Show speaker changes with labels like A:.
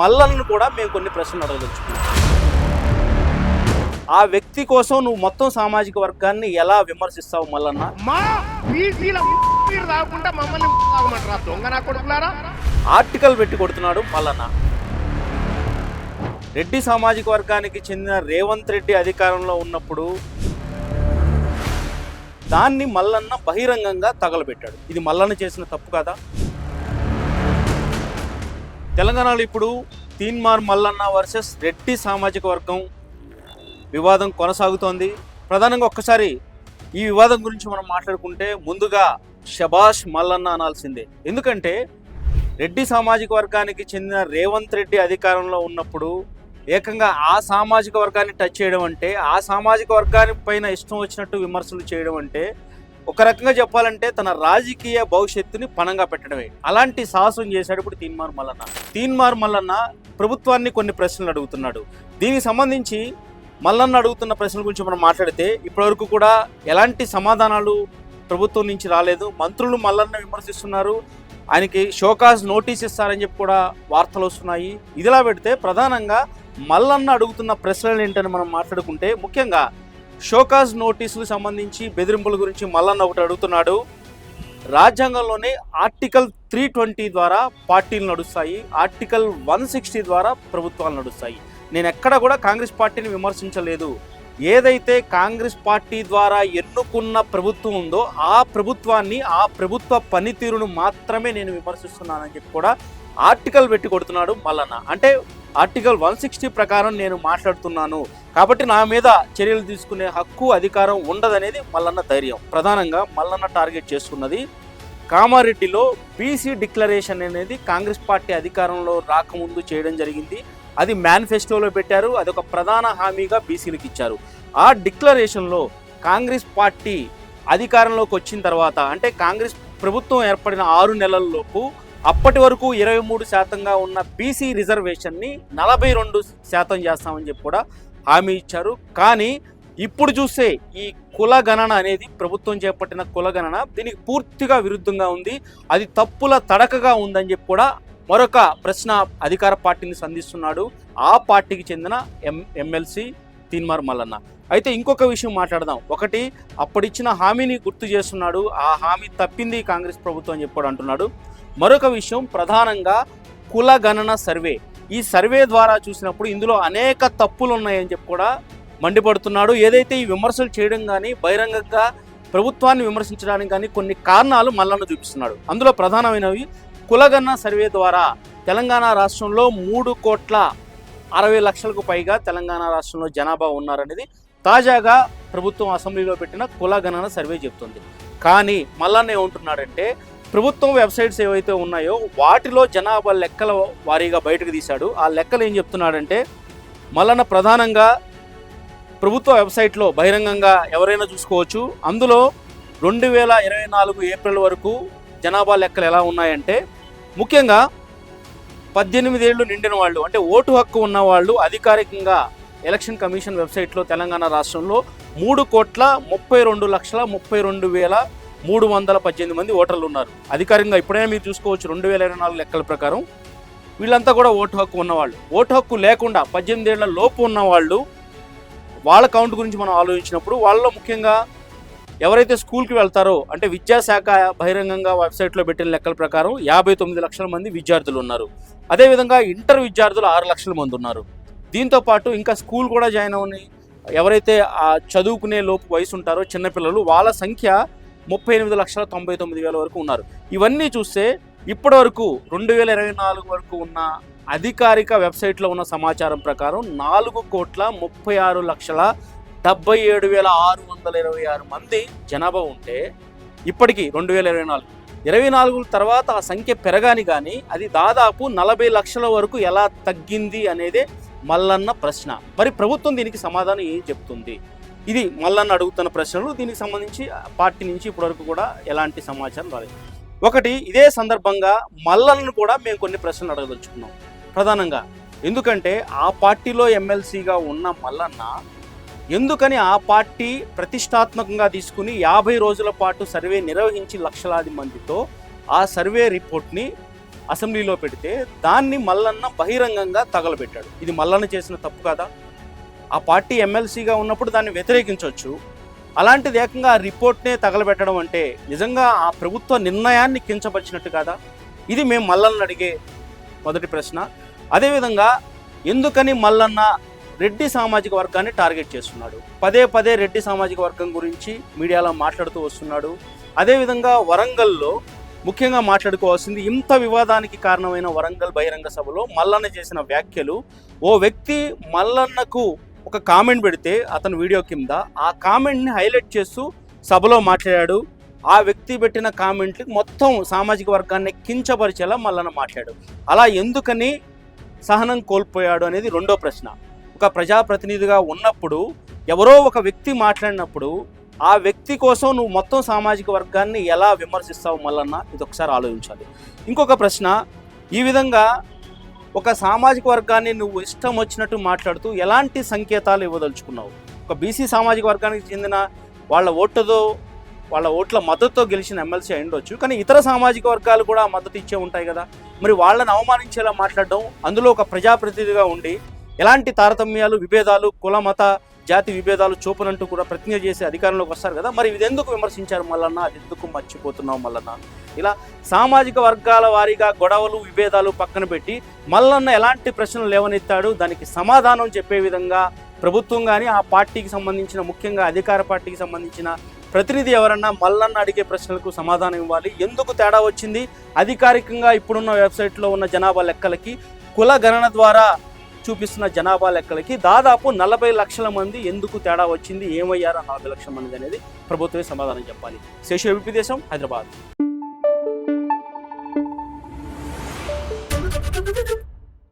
A: మల్లలను కూడా మేము కొన్ని ప్రశ్నలు అడగదలుచుకున్నాం. ఆ వ్యక్తి కోసం నువ్వు మొత్తం సామాజిక వర్గాన్ని ఎలా విమర్శిస్తావు మల్లన్న? ఆర్టికల్ పెట్టి కొడుతున్నాడు మల్లన్న. రెడ్డి సామాజిక వర్గానికి చెందిన రేవంత్ రెడ్డి అధికారంలో ఉన్నప్పుడు దాన్ని మల్లన్న బహిరంగంగా తగలబెట్టాడు. ఇది మల్లన్న చేసిన తప్పు కదా? తెలంగాణలో ఇప్పుడు తీన్మార్ మల్లన్న వర్సెస్ రెడ్డి సామాజిక వర్గం వివాదం కొనసాగుతోంది. ప్రధానంగా ఒక్కసారి ఈ వివాదం గురించి మనం మాట్లాడుకుంటే ముందుగా షబాష్ మల్లన్న అనాల్సిందే. ఎందుకంటే రెడ్డి సామాజిక వర్గానికి చెందిన రేవంత్ రెడ్డి అధికారంలో ఉన్నప్పుడు ఏకంగా ఆ సామాజిక వర్గాన్ని టచ్ చేయడం అంటే ఆ సామాజిక వర్గానికి పైన ఇష్టం వచ్చినట్టు విమర్శలు చేయడం అంటే ఒక రకంగా చెప్పాలంటే తన రాజకీయ భవిష్యత్తుని పణంగా పెట్టడమే. అలాంటి సాహసం చేశాడు ఇప్పుడు తీన్మార్ మల్లన్న. తీన్మార్ మల్లన్న ప్రభుత్వాన్ని కొన్ని ప్రశ్నలు అడుగుతున్నాడు. దీనికి సంబంధించి మల్లన్న అడుగుతున్న ప్రశ్నల గురించి మనం మాట్లాడితే ఇప్పటివరకు కూడా ఎలాంటి సమాధానాలు ప్రభుత్వం నుంచి రాలేదు. మంత్రులు మల్లన్న విమర్శిస్తున్నారు. ఆయనకి షోకాజ్ నోటీస్ ఇస్తారని చెప్పి కూడా వార్తలు వస్తున్నాయి. ఇదిలా పెడితే ప్రధానంగా మల్లన్న అడుగుతున్న ప్రశ్నలు ఏంటని మనం మాట్లాడుకుంటే ముఖ్యంగా షోకాజ్ నోటీసులు సంబంధించి బెదిరింపుల గురించి మల్లన్న ఒకటి అడుగుతున్నాడు. రాజ్యాంగంలోనే ఆర్టికల్ త్రీ ట్వంటీ ద్వారా పార్టీలు నడుస్తాయి. ఆర్టికల్ వన్ సిక్స్టీ ద్వారా ప్రభుత్వాలు నడుస్తాయి. నేను ఎక్కడ కూడా కాంగ్రెస్ పార్టీని విమర్శించలేదు. ఏదైతే కాంగ్రెస్ పార్టీ ద్వారా ఎన్నుకున్న ప్రభుత్వం ఉందో ఆ ప్రభుత్వాన్ని ఆ ప్రభుత్వ పనితీరును మాత్రమే నేను విమర్శిస్తున్నానని చెప్పి కూడా ఆర్టికల్ పెట్టి కొడుతున్నాడు మల్లన్న. అంటే ఆర్టికల్ వన్ సిక్స్టీ ప్రకారం నేను మాట్లాడుతున్నాను. కాబట్టి నా మీద చర్యలు తీసుకునే హక్కు అధికారం ఉండదనేది మల్లన్న ధైర్యం. ప్రధానంగా మల్లన్న టార్గెట్ చేసుకున్నది కామారెడ్డిలో బీసీ డిక్లరేషన్ అనేది కాంగ్రెస్ పార్టీ అధికారంలో రాకముందు చేయడం జరిగింది. అది మేనిఫెస్టోలో పెట్టారు అది ఒక ప్రధాన హామీగా బీసీలకు ఇచ్చారు. ఆ డిక్లరేషన్లో కాంగ్రెస్ పార్టీ అధికారంలోకి వచ్చిన తర్వాత అంటే కాంగ్రెస్ ప్రభుత్వం ఏర్పడిన ఆరు నెలల్లోపు అప్పటి వరకు ఇరవై మూడు శాతంగా ఉన్న బీసీ రిజర్వేషన్ని నలభై రెండు శాతం చేస్తామని చెప్పి కూడా హామీ ఇచ్చారు. కానీ ఇప్పుడు చూస్తే ఈ కుల గణన అనేది ప్రభుత్వం చేపట్టిన కుల గణన దీనికి పూర్తిగా విరుద్ధంగా ఉంది. అది తప్పుల తడకగా ఉందని చెప్పి కూడా మరొక ప్రశ్న అధికార పార్టీని సంధిస్తున్నాడు. ఆ పార్టీకి చెందిన ఎం ఎమ్మెల్సీ తీన్మార్ మల్లన్న. అయితే ఇంకొక విషయం మాట్లాడదాం. ఒకటి అప్పుడిచ్చిన హామీని గుర్తు చేస్తున్నాడు. ఆ హామీ తప్పింది కాంగ్రెస్ ప్రభుత్వం అని చెప్పాడు అంటున్నాడు. మరొక విషయం ప్రధానంగా కుల గణన సర్వే. ఈ సర్వే ద్వారా చూసినప్పుడు ఇందులో అనేక తప్పులు ఉన్నాయని చెప్పి కూడా మండిపడుతున్నాడు. ఏదైతే ఈ విమర్శలు చేయడం కానీ బహిరంగంగా ప్రభుత్వాన్ని విమర్శించడానికి కానీ కొన్ని కారణాలు మల్లన్న చూపిస్తున్నాడు. అందులో ప్రధానమైనవి కులగన్న సర్వే ద్వారా తెలంగాణ రాష్ట్రంలో మూడు కోట్ల అరవై లక్షలకు పైగా తెలంగాణ రాష్ట్రంలో జనాభా ఉన్నారనేది తాజాగా ప్రభుత్వం అసెంబ్లీలో పెట్టిన కులగణన సర్వే చెప్తుంది కానీ మల్లన్న ఏమంటున్నాడంటే ప్రభుత్వం వెబ్సైట్స్ ఏవైతే ఉన్నాయో వాటిలో జనాభా లెక్కల వారీగా బయటకు తీశాడు. ఆ లెక్కలు ఏం చెప్తున్నాడంటే మల్లన్న ప్రధానంగా ప్రభుత్వ వెబ్సైట్లో బహిరంగంగా ఎవరైనా చూసుకోవచ్చు. అందులో రెండు వేల ఇరవై నాలుగు ఏప్రిల్ వరకు జనాభా లెక్కలు ఎలా ఉన్నాయంటే ముఖ్యంగా పద్దెనిమిది ఏళ్ళు నిండిన వాళ్ళు అంటే ఓటు హక్కు ఉన్న వాళ్ళు అధికారికంగా ఎలక్షన్ కమిషన్ వెబ్సైట్లో తెలంగాణ రాష్ట్రంలో మూడు కోట్ల ముప్పై రెండు లక్షల ముప్పై రెండు వేల మూడు వందల పద్దెనిమిది మంది ఓటర్లు ఉన్నారు. అధికారికంగా ఇప్పుడే మీరు చూసుకోవచ్చు రెండు వేల ఇరవై నాలుగు లెక్కల ప్రకారం. వీళ్ళంతా కూడా ఓటు హక్కు ఉన్నవాళ్ళు. ఓటు హక్కు లేకుండా పద్దెనిమిది ఏళ్ళ లోపు ఉన్న వాళ్ళు వాళ్ళ కౌంట్ గురించి మనం ఆలోచించినప్పుడు వాళ్ళలో ముఖ్యంగా ఎవరైతే స్కూల్కి వెళ్తారో అంటే విద్యాశాఖ బహిరంగంగా వెబ్సైట్లో పెట్టిన లెక్కల ప్రకారం యాభై తొమ్మిది లక్షల మంది విద్యార్థులు ఉన్నారు. అదేవిధంగా ఇంటర్ విద్యార్థులు ఆరు లక్షల మంది ఉన్నారు. దీంతో పాటు ఇంకా స్కూల్ కూడా జాయిన్ అవని ఎవరైతే చదువుకునే లోపు వయసు ఉంటారో చిన్నపిల్లలు వాళ్ళ సంఖ్య ముప్పై ఎనిమిది లక్షల తొంభై తొమ్మిది వేల వరకు ఉన్నారు. ఇవన్నీ చూస్తే ఇప్పటి వరకు రెండు వేల ఇరవై నాలుగు వరకు ఉన్న అధికారిక వెబ్సైట్లో ఉన్న సమాచారం ప్రకారం నాలుగు కోట్ల ముప్పై ఆరు లక్షల డెబ్బై ఏడు వేల ఆరు వందల ఇరవై ఆరు మంది జనాభా ఉంటే ఇప్పటికీ రెండు వేల ఇరవై నాలుగు. ఇరవై నాలుగు తర్వాత ఆ సంఖ్య పెరగాని కానీ అది దాదాపు నలభై లక్షల వరకు ఎలా తగ్గింది అనేదే మల్లన్న ప్రశ్న. మరి ప్రభుత్వం దీనికి సమాధానం ఏం చెప్తుంది? ఇది మల్లన్న అడుగుతున్న ప్రశ్నలు. దీనికి సంబంధించి పార్టీ నుంచి ఇప్పటివరకు కూడా ఎలాంటి సమాచారం రాలేదు. ఒకటి ఇదే సందర్భంగా మల్లన్నను కూడా మేము కొన్ని ప్రశ్నలు అడగదలుచుకున్నాం. ప్రధానంగా ఎందుకంటే ఆ పార్టీలో ఎమ్మెల్సీగా ఉన్న మల్లన్న ఎందుకని ఆ పార్టీ ప్రతిష్టాత్మకంగా తీసుకుని యాభై రోజుల పాటు సర్వే నిర్వహించి లక్షలాది మందితో ఆ సర్వే రిపోర్ట్ని అసెంబ్లీలో పెడితే దాన్ని మల్లన్న బహిరంగంగా తగలబెట్టాడు. ఇది మల్లన్న చేసిన తప్పు కదా? ఆ పార్టీ ఎమ్మెల్సీగా ఉన్నప్పుడు దాన్ని వ్యతిరేకించవచ్చు. అలాంటిది ఏకంగా ఆ రిపోర్ట్నే తగలబెట్టడం అంటే నిజంగా ఆ ప్రభుత్వ నిర్ణయాన్ని కించపరిచినట్టు కాదా? ఇది మేము మల్లన్న అడిగే మొదటి ప్రశ్న. అదేవిధంగా ఎందుకని మల్లన్న రెడ్డి సామాజిక వర్గాన్ని టార్గెట్ చేస్తున్నాడు? పదే పదే రెడ్డి సామాజిక వర్గం గురించి మీడియాలో మాట్లాడుతూ వస్తున్నాడు. అదేవిధంగా వరంగల్లో ముఖ్యంగా మాట్లాడుకోవాల్సింది ఇంత వివాదానికి కారణమైన వరంగల్ బహిరంగ సభలో మల్లన్న చేసిన వ్యాఖ్యలు. ఓ వ్యక్తి మల్లన్నకు ఒక కామెంట్ పెడితే అతను వీడియో కింద ఆ కామెంట్ని హైలైట్ చేస్తూ సభలో మాట్లాడాడు. ఆ వ్యక్తి పెట్టిన కామెంట్లు మొత్తం సామాజిక వర్గాన్ని కించపరిచేలా మల్లన మాట్లాడాడు. అలా ఎందుకని సహనం కోల్పోయాడు అనేది రెండో ప్రశ్న. ఒక ప్రజాప్రతినిధిగా ఉన్నప్పుడు ఎవరో ఒక వ్యక్తి మాట్లాడినప్పుడు ఆ వ్యక్తి కోసం నువ్వు మొత్తం సామాజిక వర్గాన్ని ఎలా విమర్శిస్తావు మల్లన్న? ఇది ఒకసారి ఆలోచించాలి. ఇంకొక ప్రశ్న ఈ విధంగా ఒక సామాజిక వర్గాన్ని నువ్వు ఇష్టం వచ్చినట్టు మాట్లాడుతూ ఎలాంటి సంకేతాలు ఇవ్వదలుచుకున్నావు? ఒక బీసీ సామాజిక వర్గానికి చెందిన వాళ్ళ ఓటుతో వాళ్ళ ఓట్ల మద్దతుతో గెలిచిన ఎమ్మెల్సీ ఉండొచ్చు. కానీ ఇతర సామాజిక వర్గాలు కూడా మద్దతు ఇచ్చే ఉంటాయి కదా. మరి వాళ్ళని అవమానించేలా మాట్లాడడం అందులో ఒక ప్రజాప్రతినిధిగా ఉండి ఎలాంటి తారతమ్యాలు విభేదాలు కుల మత జాతి విభేదాలు చూపనంటూ కూడా ప్రతిజ్ఞ చేసి అధికారంలోకి వస్తారు కదా. మరి ఇది ఎందుకు విమర్శించారు మల్లన్న? అది ఎందుకు మర్చిపోతున్నాం మల్లన్న? ఇలా సామాజిక వర్గాల వారీగా గొడవలు విభేదాలు పక్కన పెట్టి మల్లన్న ఎలాంటి ప్రశ్నలు లేవనెత్తాడు? దానికి సమాధానం చెప్పే విధంగా ప్రభుత్వం కానీ ఆ పార్టీకి సంబంధించిన ముఖ్యంగా అధికార పార్టీకి సంబంధించిన ప్రతినిధి ఎవరన్నా మల్లన్న అడిగే ప్రశ్నలకు సమాధానం ఇవ్వాలి. ఎందుకు తేడా వచ్చింది? అధికారికంగా ఇప్పుడున్న వెబ్సైట్లో ఉన్న జనాభా లెక్కలకి కుల గణన ద్వారా చూపిస్తున్న జనాభా లెక్కలకి దాదాపు నలభై లక్షల మంది ఎందుకు తేడా వచ్చింది ఏమయ్యారా నలభై లక్షల మంది అనేది ప్రభుత్వమే సమాధానం చెప్పాలి. శేషు దేశం హైదరాబాద్.